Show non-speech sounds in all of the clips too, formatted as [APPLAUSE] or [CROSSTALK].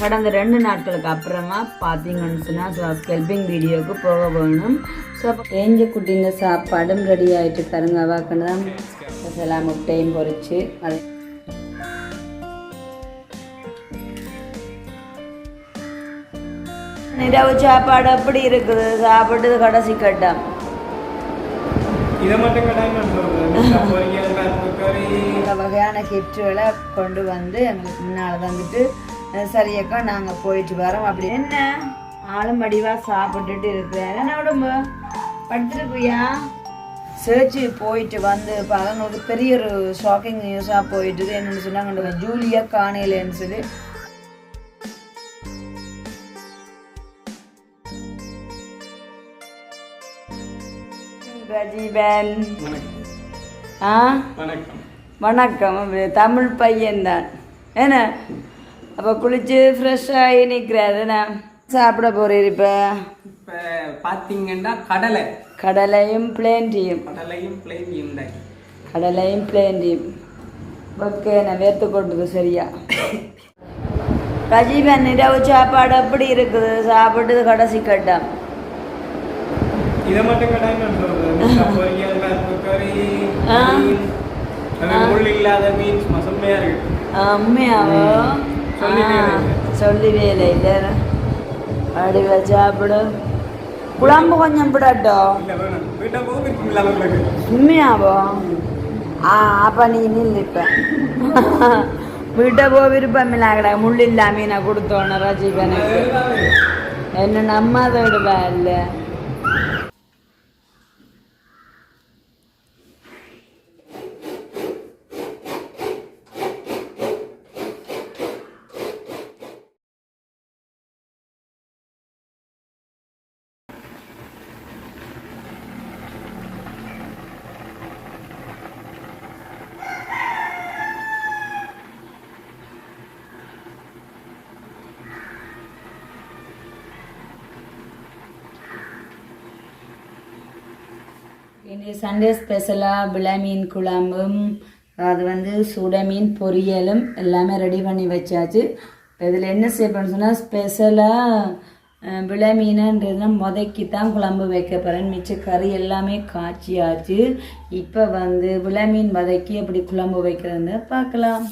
கடந்த ரெண்டு நாட்களுக்கு அப்புறமா பார்த்தீங்கன்னு சொன்னால் ஸ்கெல்பிங் வீடியோவுக்கு போக வேணும். ஸோ ஏஞ்ச குட்டிங்க குட்டின சாப்பாடும் ரெடி ஆகிட்டு தருங்க அவாக்குன்னு தான் முட்டையும் பொரிச்சு அது நிறவு சாப்பாடு அப்படி இருக்குது. சாப்பிட்டது கடைசி கட்டம். [LAUGHS] வகையான கிஃப்ட்டுகளை கொண்டு வந்து எங்களுக்கு முன்னால் வந்துட்டு சரியக்கா நாங்கள் போயிட்டு வரோம். அப்படி என்ன? ஆளும் வடிவாக சாப்பிட்டுட்டு இருக்கிறேன். என்ன உடம்பு? படுத்துருக்குயா? சர்ச்சு போயிட்டு வந்து பார்க்க ஒரு பெரிய ஒரு ஷாக்கிங் நியூஸாக போயிட்டு என்னென்னு சொன்னாங்க ஜூலியா காணையிலன்னு சொல்லி வணக்கம். ஆ? வணக்கம். தமிழ் பையன்தான். என்ன? அப்போ குளிச்சு ஃப்ரெஷ்ஷாகி நிற்கிறாரு சாப்பிட போறீர் இப்போ? இப்போ பார்த்தீங்கன்னா கடலை. கடலையும் பிளேண்டியும் கடலையும் பிளேன் உண்டை கடலையும் பிளேண்டியும் ஓகே நான் வேர்த்து கொண்டது சரியா? ரஜீவன் இரவு சாப்பாடு அப்படி இருக்குது? சாப்பிட்டது கடைசி கட்டம். இதை மட்டும் கட்டாயம் உண்மையாவோ. சொல்லி வேலை இல்லை அடிவ சாப்பிடு குழம்பு கொஞ்சம் போக இல்லாதவங்களுக்கு உண்மையாவோ? ஆ அப்போ நீ நில்லுப்ப. வீட்டை போ விருப்பம் இல்லை முள் இல்லாம நான் கொடுத்தோன்னு ரஜீவனுக்கு என்ன நம்ம அதை விடுவா இல்லை. இன்றைய சண்டே ஸ்பெஷலாக விளை மீன் குழம்பும் அது வந்து சுட மீன் பொரியலும் எல்லாமே ரெடி பண்ணி வச்சாச்சு. இப்போ இதில் என்ன செய்யணும்னு சொன்னால் ஸ்பெஷலாக விளை மீனுன்றது முதக்கி தான் குழம்பு வைக்க போகிறேன் மிச்ச கறி எல்லாமே காய்ச்சியாச்சு. இப்போ வந்து விளை மீன் வதக்கி எப்படி குழம்பு வைக்கிறதுன்னு பார்க்கலாம்.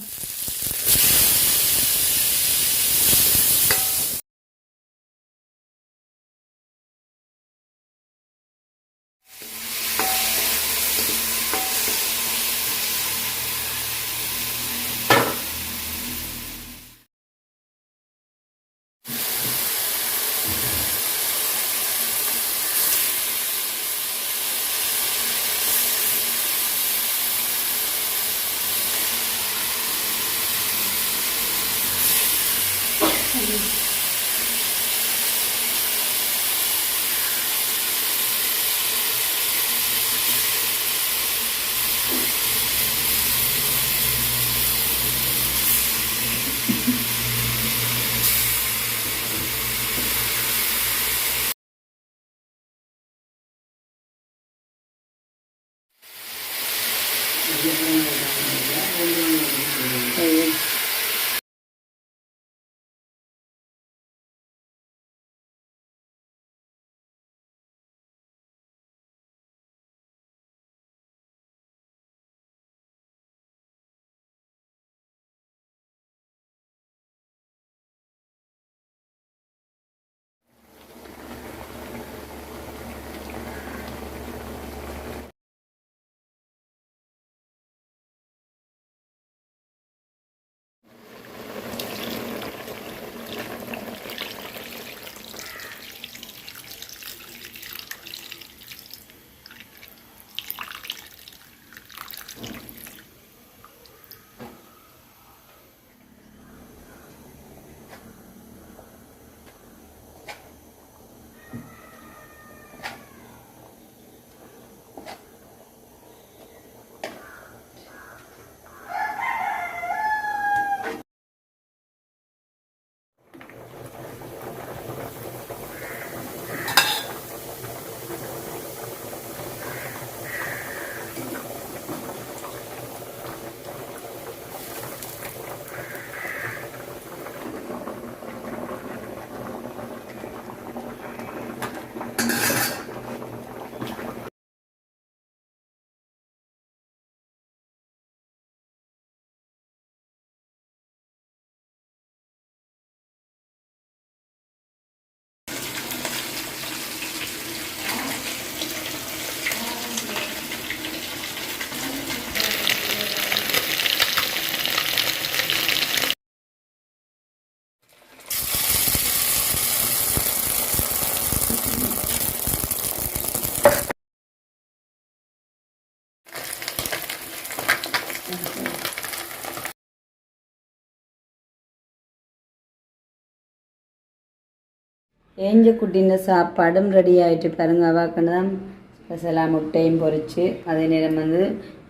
ஏஞ்ச குட்டின சாப்பாடும் ரெடி ஆகிட்டு பாருங்க. அவாக்கன்னு தான் ஸ்பெஷலாக முட்டையும் பொறிச்சு அதே நேரம் வந்து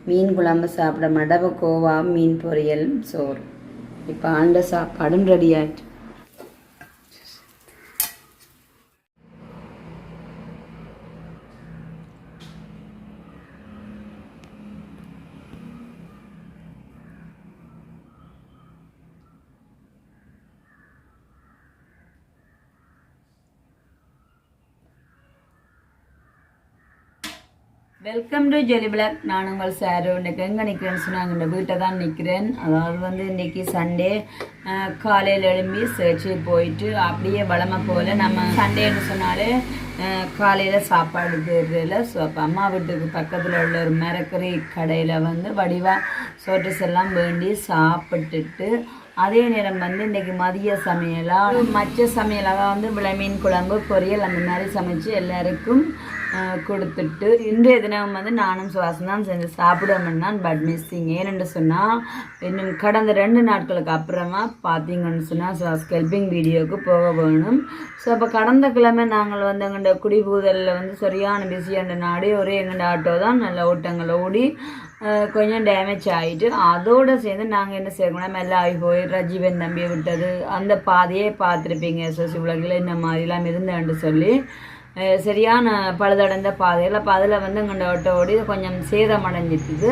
மீன் குழம்பு சாப்பிட மடவை கோவா மீன் பொரியல் சோறு. இப்போ ஆண்ட சாப்பாடும் ரெடி ஆகிட்டு வெல்கம் டு ஜெலி பிளாக் நான் உங்கள் சாரு. இன்னைக்கு எங்கே நிற்கிறேன்னு சொன்னாங்க இந்த வீட்டை தான் நிற்கிறேன் அதாவது வந்து இன்றைக்கி சண்டே காலையில் எழும்பி சர்ச்சு போயிட்டு அப்படியே வளமை போல் நம்ம சண்டேன்னு சொன்னாலே காலையில் சாப்பாடு தேடுறதில்ல ஸோ அப்போ அம்மா வீட்டுக்கு பக்கத்தில் உள்ள ஒரு மரக்கறி கடையில் வந்து வடிவாக சோட்டஸ் எல்லாம் வேண்டி சாப்பிட்டுட்டு அதே நேரம் வந்து இன்றைக்கி மதிய சமையலாக மச்ச சமையலாக வந்து விளை மீன் குழம்பு பொரியல் அந்த மாதிரி சமைச்சு எல்லாருக்கும் கொடுத்துட்டு இன்றைய தினம் வந்து நானும் சுவாசம் தான் செஞ்சு சாப்பிடுவேன் தான் பட் மிஸ்ஸிங் ஏனென்று சொன்னால் இன்னும் கடந்த ரெண்டு நாட்களுக்கு அப்புறமா பார்த்தீங்கன்னு சொன்னால் சுவாஸ் ஹெல்பிங் வீடியோவுக்கு போக வேணும். ஸோ அப்போ கடந்த கிழமை நாங்கள் வந்து எங்கள்ட குடிபூதலில் வந்து சரியான பிஸியான நாடு ஒரே எங்கள்ட ஆட்டோ தான். நல்ல ஓட்டங்கள் ஓடி கொஞ்சம் டேமேஜ் ஆகிட்டு அதோடு சேர்ந்து நாங்கள் என்ன செய்யணும் மெல்ல ஆகி போய் ரஜீவன் தம்பி விட்டது அந்த பாதையே பார்த்துருப்பீங்க எஸ்எஸ்சி உலகில் இந்த மாதிரிலாம் இருந்தேன்னு சொல்லி. சரியான பழுதடைந்த பாதையில் அப்போ அதில் வந்து எங்கள்ட ஆட்டோ ஓடி கொஞ்சம் சேதமடைஞ்சிட்டுது.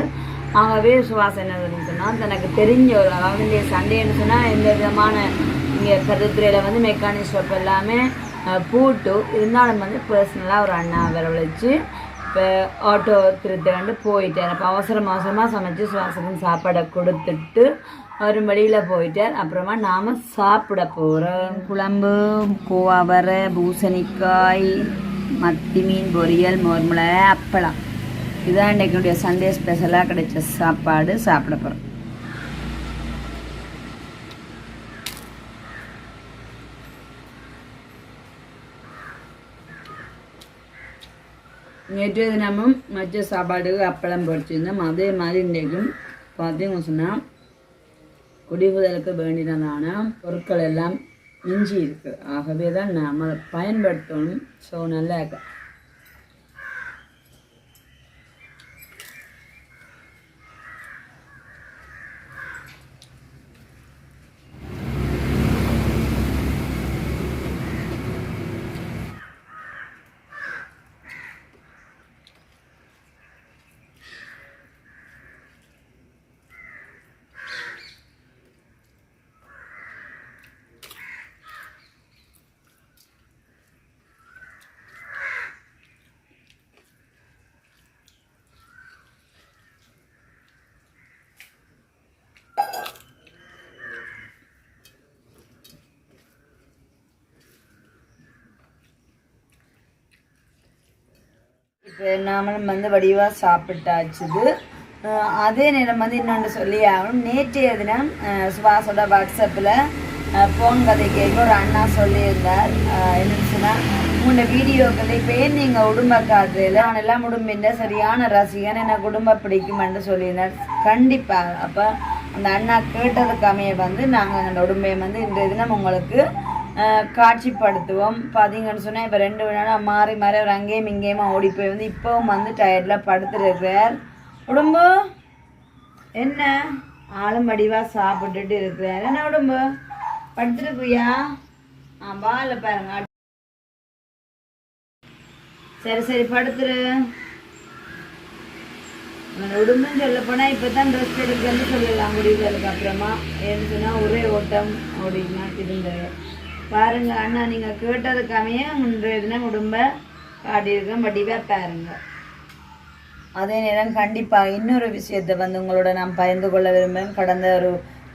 ஆகவே சுவாசம் என்ன சொன்னால் தனக்கு தெரிஞ்ச ஒரு அதாவது இந்த சண்டேன்னு சொன்னால் எந்த விதமான இங்கே கருத்துறையில் வந்து மெக்கானிக் ஷாப் எல்லாமே பூட்டு இருந்தாலும் வந்து பர்சனலாக ஒரு அண்ணா வரவழைச்சு இப்போ ஆட்டோ கிருத்த வந்து போயிட்டேன் அப்போ அவசரம் அவசரமாக சமைச்சு சுவாசத்துக்கு சாப்பாடை கொடுத்துட்டு அவர் வெளியில் போயிட்டார் அப்புறமா நாம் சாப்பிட போகிறோம் குழம்பு கோவாவரை பூசணிக்காய் மத்தி மீன் பொரியல் மோர்மிளை அப்பளம். இதான் இன்றைக்கினுடைய சண்டே ஸ்பெஷலாக கிடைச்ச சாப்பாடு. சாப்பிட போகிறோம் நேற்று தினமும் மச்ச சாப்பாடு அப்பளம் பொறிச்சிருந்தோம் அதே மாதிரி இன்றைக்கும் பார்த்தீங்க சொன்னால் குடிபுதலுக்கு வேண்டினதான பொருட்கள் எல்லாம் மிஞ்சி இருக்கு ஆகவே தான் நாம் பயன்படுத்தணும். ஸோ நல்லா இருக்குது நாமளும் வந்து வடிவாக சாப்பிட்டாச்சுது. அதே நேரம் வந்து இன்னொன்று சொல்லி ஆகணும். நேற்றைய தினம் சுபாஷோட வாட்ஸ்அப்பில் ஃபோன் கதை கேட்க ஒரு அண்ணா சொல்லியிருந்தார். என்னச்சுன்னா என்னன்னு சொன்னால் உங்களோட வீடியோக்கள் இப்போ ஏன் நீங்கள் உடும்ப காட்டுறதுல நான் எல்லாம் உடும்பின்ற சரியான ரசிகன். எனக்கு குடும்ப பிடிக்குமென்று சொல்லியிருந்தார். கண்டிப்பாக அப்போ அந்த அண்ணா கேட்டதுக்கு அமைய வந்து நாங்கள் அந்த உடும்பையை வந்து இன்றைய தினம் உங்களுக்கு காட்சிப்படுத்துவோம். பார்த்தீங்கன்னு சொன்னால் இப்போ ரெண்டு நாளாக மாறி மாறி அவர் அங்கேயும் இங்கேயுமா ஓடி போய் வந்து இப்போவும் வந்து டயர்டில் படுத்துருக்கிறார். உடம்பு? என்ன? ஆளும் வடிவாக சாப்பிட்டுட்டு இருக்கிறார். என்ன உடம்பு? படுத்துருக்குயா? ஆ பால பாருங்க. சரி சரி படுத்துரு. உடம்புன்னு சொல்ல போனால் இப்போ தான் ட்ரெஸ் எடுக்கன்னு சொல்லலாம் முடிவுகளுக்கு அப்புறமா ஏன்னு சொன்னால் ஒரே ஓட்டம். ஓடினா இருந்தது பாருங்க அண்ணா நீங்கள் கேட்டதுக்காமையே இன்றைய தினம் உடம்ப காட்டியிருக்கேன் வடிவாக பாருங்க. அதே நேரம் கண்டிப்பாக இன்னொரு விஷயத்தை வந்து உங்களோட நான் பகிர்ந்து கொள்ள விரும்புகிறேன். கடந்த ஒரு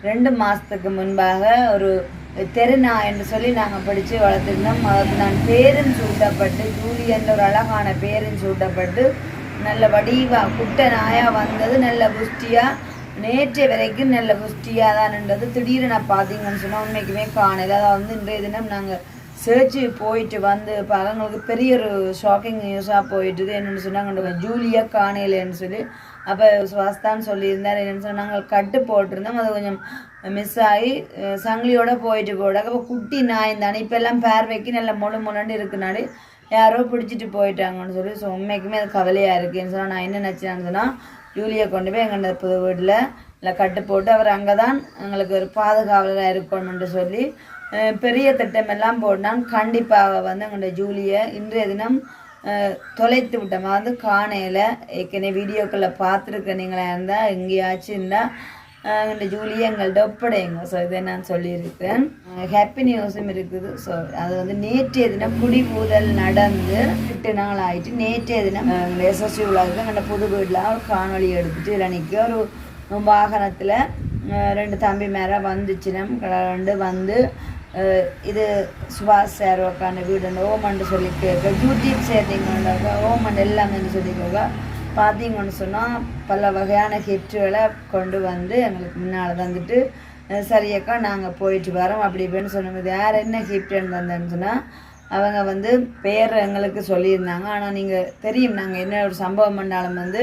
ரெண்டு மாதத்துக்கு முன்பாக ஒரு தெருநா என்று சொல்லி நாங்கள் படித்து வளர்த்துருந்தோம். அதுக்கு நான் பேரும் சூட்டப்பட்டு ஜூலியன் ஒரு அழகான பேரும் சூட்டப்பட்டு நல்ல வடிவாக குட்டை நாயாக வந்தது நல்ல புஷ்டியாக நேற்று வரைக்கும் நல்ல புஷ்டியாக தான் இருந்தது திடீர்னு நான் பார்த்தீங்கன்னு சொன்னால் உண்மைக்குமே காணல. அதாவது வந்து இன்றைய தினம் நாங்கள் சர்ச்சு போயிட்டு வந்து இப்போ பெரிய ஒரு ஷாக்கிங் நியூஸாக போயிட்டுது என்னென்னு சொன்னாங்க ஜூலியாக காணலைன்னு சொல்லி அப்போ சுவாஸ்தான் சொல்லியிருந்தார். என்னென்னு சொன்னால் நாங்கள் கட்டு போட்டிருந்தோம். அது கொஞ்சம் மிஸ் ஆகி சங்கிலியோடு போயிட்டு போட அப்போ குட்டி நாய் தானே. இப்போ எல்லாம் பேர் நல்லா முழு முன்னாடி இருக்குனாலே யாரோ பிடிச்சிட்டு போயிட்டாங்கன்னு சொல்லி ஸோ உண்மைக்குமே அது கவலையாக இருக்குன்னு சொன்னால் நான் என்ன நினச்சேன்னு சொன்னால் ஜூலியை கொண்டு போய் எங்கள் புது வீட்டில் இல்லை கட்டு போட்டு அவர் அங்கே தான் எங்களுக்கு ஒரு பாதுகாவலராக இருக்கணும்னு சொல்லி பெரிய திட்டமெல்லாம் போட்டான். கண்டிப்பாக வந்து எங்களுடைய ஜூலியை இன்றைய தினம் தொலைத்து விட்டோம். வந்து காணையில் ஏற்கனவே வீடியோக்களில் பார்த்துருக்க நீங்களா இருந்தால் எங்கேயாச்சும் இருந்தால் எங்கள்கிட்ட ஜூலியை எங்கள்கிட்ட ஒப்படைங்க ஸோ இதை நான் சொல்லியிருக்கேன் ஹாப்பி நியூஸும் இருக்குது. ஸோ அது வந்து நேற்றைய தினம் குடிபூதல் நடந்து எட்டு நாள் ஆயிட்டு நேற்றைய தினம் எஸ்எஸ்சி உலகம் எங்கள்கிட்ட புது வீட்டில் ஒரு காணொலி எடுத்துட்டு இதில் நிற்க ஒரு வாகனத்தில் ரெண்டு தம்பி மேலே வந்துச்சுனம் ரெண்டு வந்து இது சுபாஷ் சார் உட்காந்து வீடு அந்த ஓமண்டு சொல்லி கேட்க யூடியூப் சேர்த்திங்க ஓமண்ட் எல்லாமே சொல்லி கேட்க பார்த்தீங்கன்னு சொன்னால் பல வகையான கிஃப்ட்டுகளை கொண்டு வந்து எங்களுக்கு முன்னால் தந்துட்டு சரியக்கா நாங்கள் போயிட்டு வரோம் அப்படி இப்படின்னு சொன்னது யார் என்ன கிஃப்ட்டுன்னு தந்தேன்னு சொன்னால் அவங்க வந்து பேர் எங்களுக்கு சொல்லியிருந்தாங்க. ஆனால் நீங்கள் தெரியும் நாங்கள் என்ன ஒரு சம்பவம் பண்ணாலும் வந்து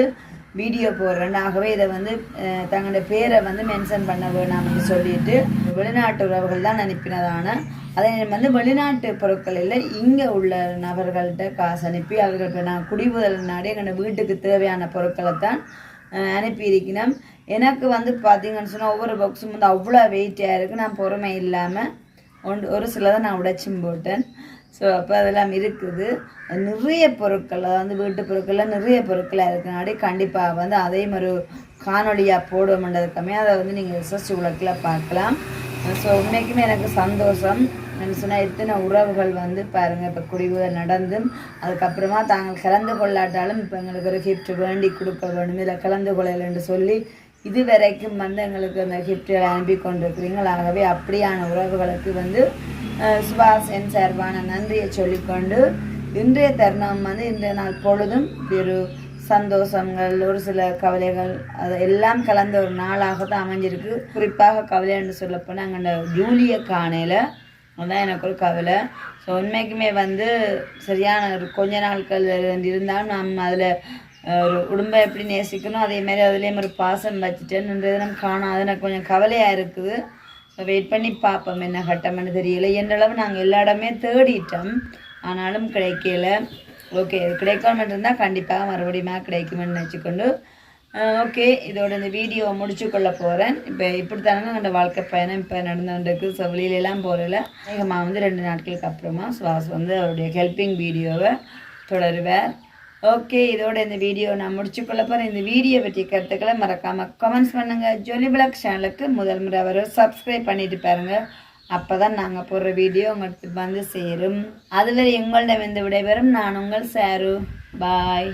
வீடியோ போடுறேன் ஆகவே இதை வந்து தங்களோட தங்களுடைய பேரை வந்து மென்ஷன் பண்ண வேணாம்னு சொல்லிட்டு வெளிநாட்டு உறவுகள் தான் அனுப்பினதான. அதை வந்து வெளிநாட்டு பொருட்களில் இல்லை இங்கே உள்ள நபர்கள்ட்ட காசு அனுப்பி அவர்கள் இப்போ நான் குடிபுதல் நாடு எங்கள் வீட்டுக்கு தேவையான பொருட்களை தான் அனுப்பியிருக்கணும் எனக்கு வந்து பார்த்தீங்கன்னு சொன்னால் ஒவ்வொரு பாக்ஸும் வந்து அவ்வளோ வெயிட்டாக இருக்குது நான் பொறுமை இல்லாமல் ஒன்று ஒரு சிலதை நான் உடைச்சும் போட்டேன். ஸோ அப்போ அதெல்லாம் இருக்குது. நிறைய பொருட்கள் அதாவது வீட்டு பொருட்களில் நிறைய பொருட்களாக இருக்கனாடி கண்டிப்பாக வந்து அதையும் ஒரு காணொளியாக போடுவோம்ன்றதுக்குமே அதை வந்து நீங்கள் ரிசர்ச் உலகில் பார்க்கலாம். ஸோ உண்மைக்குமே எனக்கு சந்தோஷம். சொன்னால் எத்தனை உறவுகள் வந்து பாருங்கள் இப்போ குடிவு நடந்து அதுக்கப்புறமா தாங்கள் கலந்து கொள்ளாட்டாலும் இப்போ எங்களுக்கு ஒரு கிஃப்ட் வேண்டி கொடுக்க வேண்டும் இதில் கலந்து கொள்ளலன்னு சொல்லி இது வரைக்கும் வந்து எங்களுக்கு அந்த கிஃப்ட்களை அனுப்பி கொண்டிருக்கிறீங்க ஆகவே அப்படியான உறவுகளுக்கு வந்து சுபாஷ் என் சார்பான நன்றியை சொல்லிக்கொண்டு இன்றைய தருணம் வந்து இன்றைய நாள் பொழுதும் ஒரு சந்தோஷங்கள் ஒரு சில கவலைகள் அது எல்லாம் கலந்த ஒரு நாளாக தான் அமைஞ்சிருக்கு. குறிப்பாக கவலை என்று சொல்லப்போனால் அங்கே அந்த ஜூலிய காணையில் அதுதான் எனக்கு ஒரு கவலை. ஸோ உண்மைக்குமே வந்து சரியான ஒரு கொஞ்ச நாட்கள் இருந்தாலும் நம்ம அதில் ஒரு உடம்பை எப்படி நேசிக்கணும் அதே மாதிரி அதுலேயும் ஒரு பாசம் வச்சுட்டேன். நம்ம காணும் அது எனக்கு கொஞ்சம் கவலையாக இருக்குது. ஸோ வெயிட் பண்ணி பார்ப்போம் என்ன கட்டம்னு தெரியல. என்றளவு நாங்கள் எல்லா இடமே தேடிட்டோம். ஆனாலும் கிடைக்கல. ஓகே இது இருந்தால் கண்டிப்பாக மறுபடியும் கிடைக்குமென்னு நினச்சிக்கொண்டு ஓகே இதோட இந்த வீடியோவை முடிச்சு கொள்ள போகிறேன் இப்போ இப்படி தானே அந்த வாழ்க்கை பயணம் இப்போ நடந்துருக்கு ஸோ வெளியிலலாம் போகல. வேகமாக வந்து ரெண்டு நாட்களுக்கு அப்புறமா சுவாஸ் வந்து அவருடைய ஹெல்பிங் வீடியோவை தொடருவார். ஓகே இதோட இந்த வீடியோ நான் முடிச்சு போகிறேன் இந்த வீடியோ பற்றி கருத்துக்களை மறக்காமல் கமெண்ட்ஸ் பண்ணுங்கள் ஜொலி பிளாக் சேனலுக்கு முதல் முறை வர சப்ஸ்கிரைப் பண்ணிட்டு பாருங்க. அப்போ தான் நாங்கள் போடுற வீடியோ உங்களுக்கு வந்து சேரும். அதுவரை உங்களிடம் வந்து விடைபெறும். நான் உங்கள் சாரு. பாய்